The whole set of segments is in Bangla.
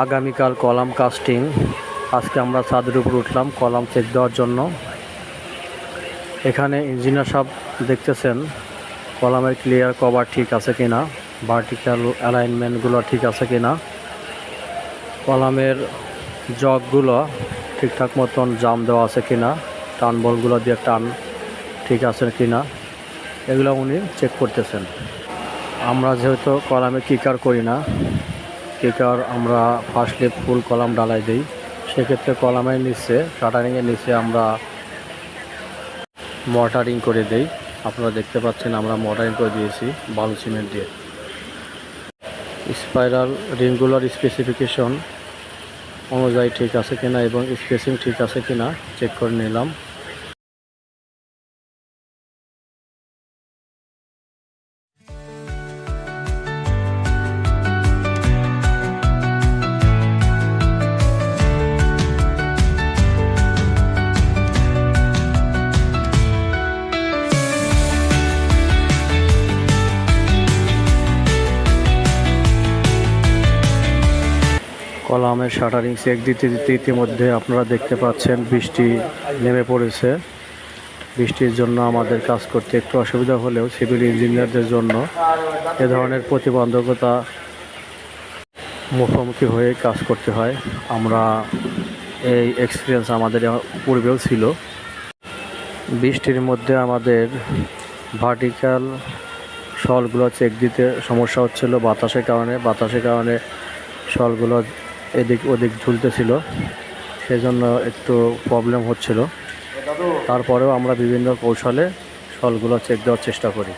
আগামীকাল কলাম কাস্টিং আজকে আমরা ছাদের উপর উঠলাম, কলাম চেক দেওয়ার জন্য। এখানে ইঞ্জিনিয়ার সব দেখতেছেন, কলামের ক্লিয়ার কভার ঠিক আছে কি না ভার্টিক্যাল অ্যালাইনমেন্টগুলো ঠিক আছে কি না কলামের জগগুলো ঠিকঠাক মতন জাম দেওয়া আছে কি না টান বলগুলো দিয়ে টান ঠিক আছে কি না এগুলো উনি চেক করতেছেন। আমরা যেহেতু কলামে কিকার করি না কিকার আমরা ফার্স্টলি ফুল কলাম ডালাই দিই। সেক্ষেত্রে কলামের নিচে শাটারিংয়ের নিচে আমরা মর্টারিং করে দেই। আপনারা দেখতে পাচ্ছেন আমরা মর্টারিং করে দিয়েছি বালু সিমেন্ট দিয়ে। স্পাইরাল রিংগুলোর স্পেসিফিকেশন অনুযায়ী ঠিক আছে কিনা এবং স্পেসিং ঠিক আছে কিনা চেক করে নিলাম। কলামের শাটারিং চেক দিতে দিতে ইতিমধ্যে আপনারা দেখতে পাচ্ছেন বৃষ্টি নেমে পড়েছে। বৃষ্টির জন্য আমাদের কাজ করতে একটু অসুবিধা হলেও সিভিল ইঞ্জিনিয়ারদের জন্য এ ধরনের প্রতিবন্ধকতা মুখোমুখি হয়ে কাজ করতে হয়। আমরা এই এক্সপিরিয়েন্স আমাদের পূর্বেও ছিল। বৃষ্টির মধ্যে আমাদের ভার্টিক্যাল শলগুলো চেক দিতে সমস্যা হচ্ছিল বাতাসের কারণে। বাতাসের কারণে শলগুলো এদিক ওদিক ঝুলতেছিল। সেজন্য একটু প্রবলেম হচ্ছিল। তারপরেও আমরা বিভিন্ন কৌশলে শলগুলো চেক দেওয়ার চেষ্টা করি।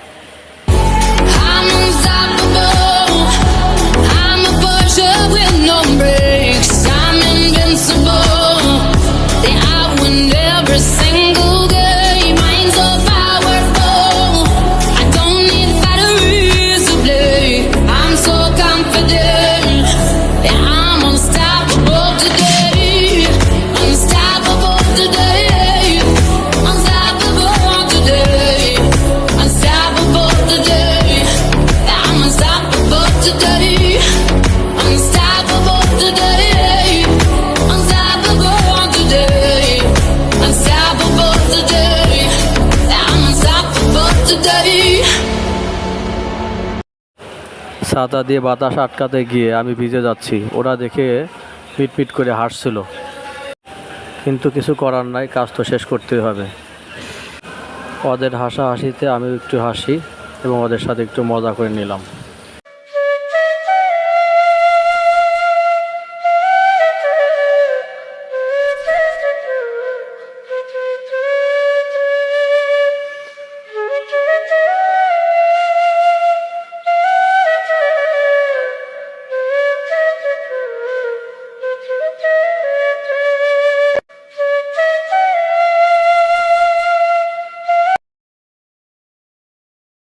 ছাতা দিয়ে বাতাস আটকাতে গিয়ে আমি ভিজে যাচ্ছি। ওরা দেখে পিটপিট করে হাসছিল। কিন্তু কিছু করার নাই, কাজ তো শেষ করতে হবে। ওদের হাসা হাসিতে আমি একটু হাসি এবং ওদের সাথে একটু মজা করে নিলাম।